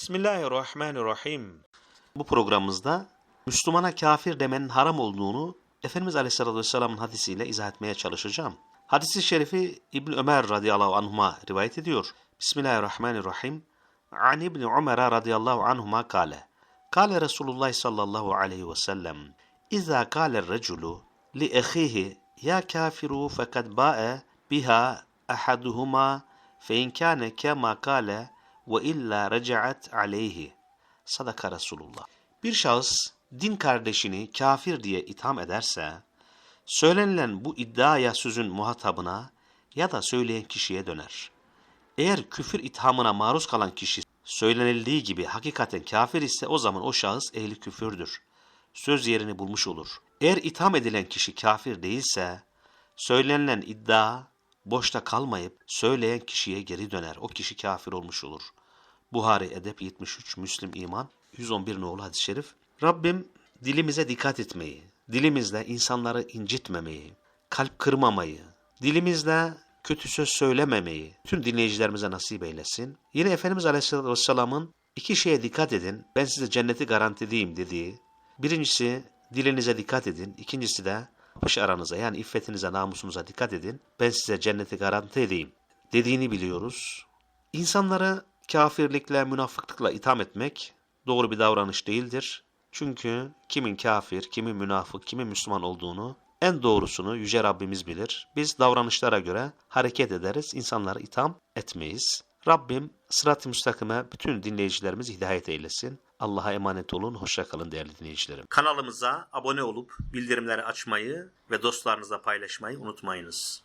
Bismillahirrahmanirrahim. Bu programımızda Müslümana kafir demenin haram olduğunu Efendimiz Aleyhisselatü Vesselam'ın hadisiyle izah etmeye çalışacağım. Hadisi şerifi İbn Ömer radıyallahu anhuma rivayet ediyor. Bismillahirrahmanirrahim. An İbn Ömer radıyallahu anhuma kale. Kale Resulullah sallallahu aleyhi ve sellem. İza kale reculu li ehihi ya kafiru fekad ba'e biha ahaduhuma fe in kâne kema kâle ve illa recaat aleyhi. Sadaka Resulullah. Bir şahıs din kardeşini kafir diye itham ederse, söylenilen bu iddiaya sözün muhatabına ya da söyleyen kişiye döner. Eğer küfür ithamına maruz kalan kişi söylenildiği gibi hakikaten kafir ise o zaman o şahıs ehli küfürdür. Söz yerini bulmuş olur. Eğer itham edilen kişi kafir değilse, söylenilen iddia boşta kalmayıp söyleyen kişiye geri döner. O kişi kafir olmuş olur. Buhari Edep 73, Müslim İman 111 nolu hadis-i şerif. Rabbim dilimize dikkat etmeyi, dilimizle insanları incitmemeyi, kalp kırmamayı, dilimizle kötü söz söylememeyi tüm dinleyicilerimize nasip eylesin. Yine Efendimiz Aleyhisselatü Vesselam'ın iki şeye dikkat edin, ben size cenneti garantileyim dediği, birincisi dilinize dikkat edin, ikincisi de Yapış aranıza yani iffetinize, namusunuza dikkat edin. Ben size cenneti garanti edeyim dediğini biliyoruz. İnsanları kafirlikle, münafıklıkla itham etmek doğru bir davranış değildir. Çünkü kimin kafir, kimin münafık, kimin Müslüman olduğunu en doğrusunu Yüce Rabbimiz bilir. Biz davranışlara göre hareket ederiz, insanları itham etmeyiz. Rabbim sırat-ı müstakime bütün dinleyicilerimizi hidayet eylesin. Allah'a emanet olun. Hoşça kalın değerli dinleyicilerim. Kanalımıza abone olup bildirimleri açmayı ve dostlarınızla paylaşmayı unutmayınız.